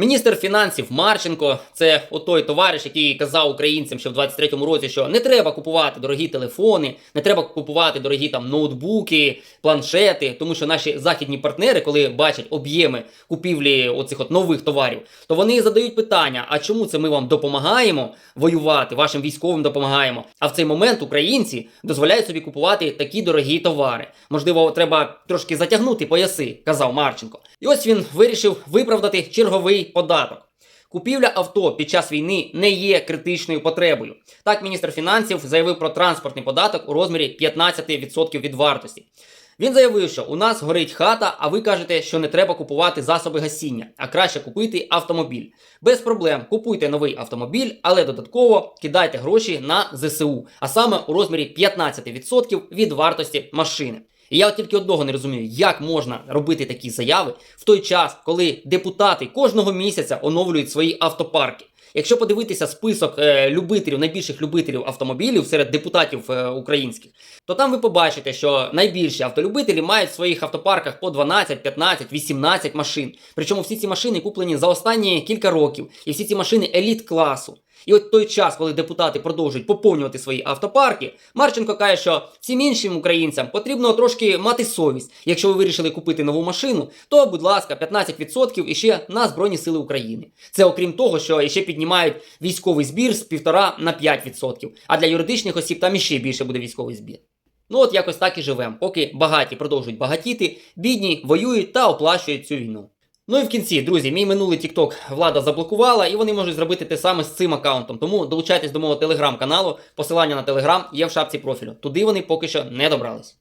Міністр фінансів Марченко, це отой товариш, який казав українцям ще в 23-му році, що не треба купувати дорогі телефони, не треба купувати дорогі там ноутбуки, планшети, тому що наші західні партнери, коли бачать об'єми купівлі оцих от нових товарів, то вони задають питання: а чому це ми вам допомагаємо воювати, вашим військовим допомагаємо? А в цей момент українці дозволяють собі купувати такі дорогі товари. Можливо, треба трошки затягнути пояси, казав Марченко. І ось він вирішив виправдати черговий податок. Купівля авто під час війни не є критичною потребою. Так, міністр фінансів заявив про транспортний податок у розмірі 15% від вартості. Він заявив, що у нас горить хата, а ви кажете, що не треба купувати засоби гасіння, а краще купити автомобіль. Без проблем купуйте новий автомобіль, але додатково кидайте гроші на ЗСУ, а саме у розмірі 15% від вартості машини. І я тільки одного не розумію, як можна робити такі заяви в той час, коли депутати кожного місяця оновлюють свої автопарки. Якщо подивитися список е, любителів, найбільших любителів автомобілів серед депутатів е, українських, то там ви побачите, що найбільші автолюбителі мають в своїх автопарках по 12, 15, 18 машин. Причому всі ці машини куплені за останні кілька років, і всі ці машини еліт класу. І от той час, коли депутати продовжують поповнювати свої автопарки, Марченко каже, що всім іншим українцям потрібно трошки мати совість. Якщо ви вирішили купити нову машину, то, будь ласка, 15% іще на Збройні Сили України. Це окрім того, що ще піднімають військовий збір з 1,5 на 5%. А для юридичних осіб там іще більше буде військовий збір. Ну от якось так і живемо, поки багаті продовжують багатіти, бідні воюють та оплачують цю війну. Ну і в кінці, друзі, мій минулий TikTok влада заблокувала, і вони можуть зробити те саме з цим аккаунтом. Тому долучайтесь до мого телеграм-каналу. Посилання на телеграм є в шапці профілю. Туди вони поки що не добрались.